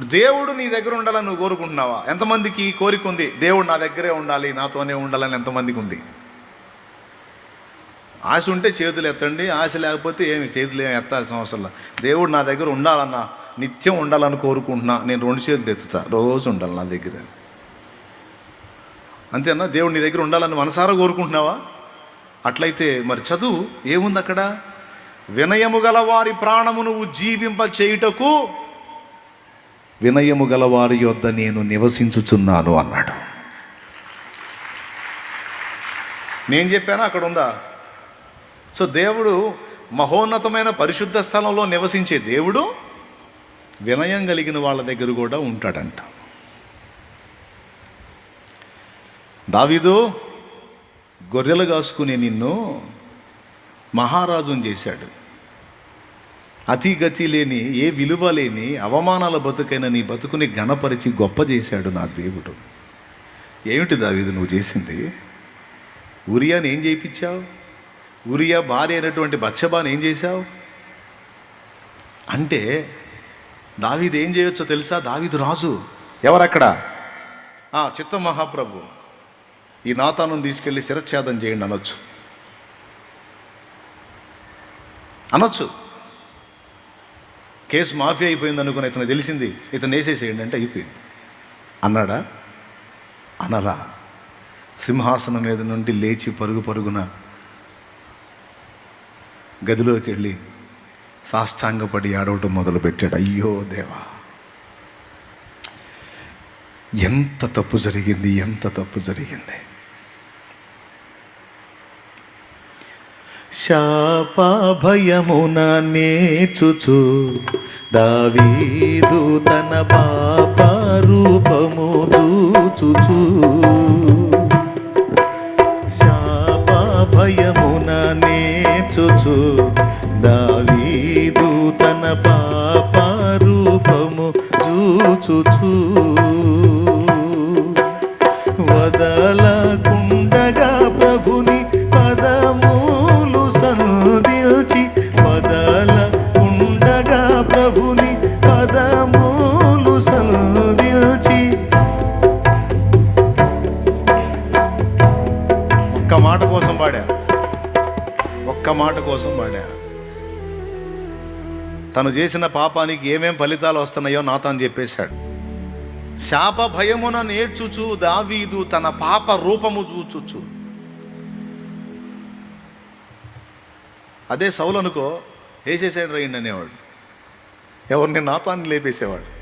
దేవుడు నీ దగ్గర ఉండాలని నువ్వు కోరుకుంటున్నావా? ఎంతమందికి కోరిక ఉంది? దేవుడు నా దగ్గరే ఉండాలి నాతోనే ఉండాలని ఎంతమందికి ఉంది? ఆశ ఉంటే చేతులు ఎత్తండి ఆశ లేకపోతే ఏమి? చేతులు ఏమి ఎత్తాల్సిన అవసరం దేవుడు నా దగ్గర ఉండాలన్నా నిత్యం ఉండాలని కోరుకుంటున్నా నేను రెండు చేతులు ఎత్తుతా. రోజు ఉండాలి నా దగ్గర. అంతేనా? దేవుడు నీ దగ్గర ఉండాలని మనసారా కోరుకుంటున్నావా? అట్లయితే మరి చదువు ఏముంది అక్కడ? వినయము గల వారి ప్రాణమును జీవింప చేయుటకు వినయము గల వారి యొద్ద నేను నివసించుచున్నాను అన్నాడు. నేను చెప్పానా? అక్కడ ఉందా సో దేవుడు మహోన్నతమైన పరిశుద్ధ స్థలంలో నివసించే దేవుడు వినయం కలిగిన వాళ్ళ దగ్గర కూడా ఉంటాడంట. దావీదు గొర్రెలు కాసుకునే నిన్ను మహారాజుని చేశాడు. అతి గతి లేని ఏ విలువ లేని అవమానాల బతుకైన నీ బతుకుని ఘనపరిచి గొప్ప చేశాడు నా దేవుడు. ఏమిటి దావీదు నువ్వు చేసింది? ఉరియాని ఏం చేయించావు ఉరియా భార్య అయినటువంటి బచ్చబాని ఏం చేశావు? అంటే దావీదు ఏం చేయొచ్చో తెలుసా? దావీదు రాజు. ఎవరక్కడ? చిత్త మహాప్రభు. ఈ నాతాను తీసుకెళ్ళి శిరచ్ఛేదం చేయండి అనొచ్చు. అనొచ్చు. కేసు మాఫీ అయిపోయింది అనుకుని ఇతను తెలిసింది ఇతను వేసేసేయండి అంటే అయిపోయింది. అన్నాడా? అనలా. సింహాసనం మీద నుండి లేచి పరుగు పరుగున గదిలోకి వెళ్ళి సాష్టాంగపడి ఆడవటం మొదలుపెట్టాడు. అయ్యో దేవా! ఎంత తప్పు జరిగింది ఎంత తప్పు జరిగింది. శాపాభయమున నేచుచు దావీదు తన పాప రూపము చూచుచు. శాపాభయమున నేచుచు దావీదు తన పాప రూపము చూచుచు. వదలకుండగా ప్రభు ఒక్క మాట కోసం వాడా తను చేసిన పాపానికి ఏమేం ఫలితాలు వస్తున్నాయో నాతో చెప్పేశాడు. శాప భయమున నేర్చుచు దావీదు తన పాప రూపము చూచుచు. అదే సౌలు అనుకో వేసేసాడు రైండి అనేవాడు ఎవరిని నాతాన్ని లేపేసేవాడు.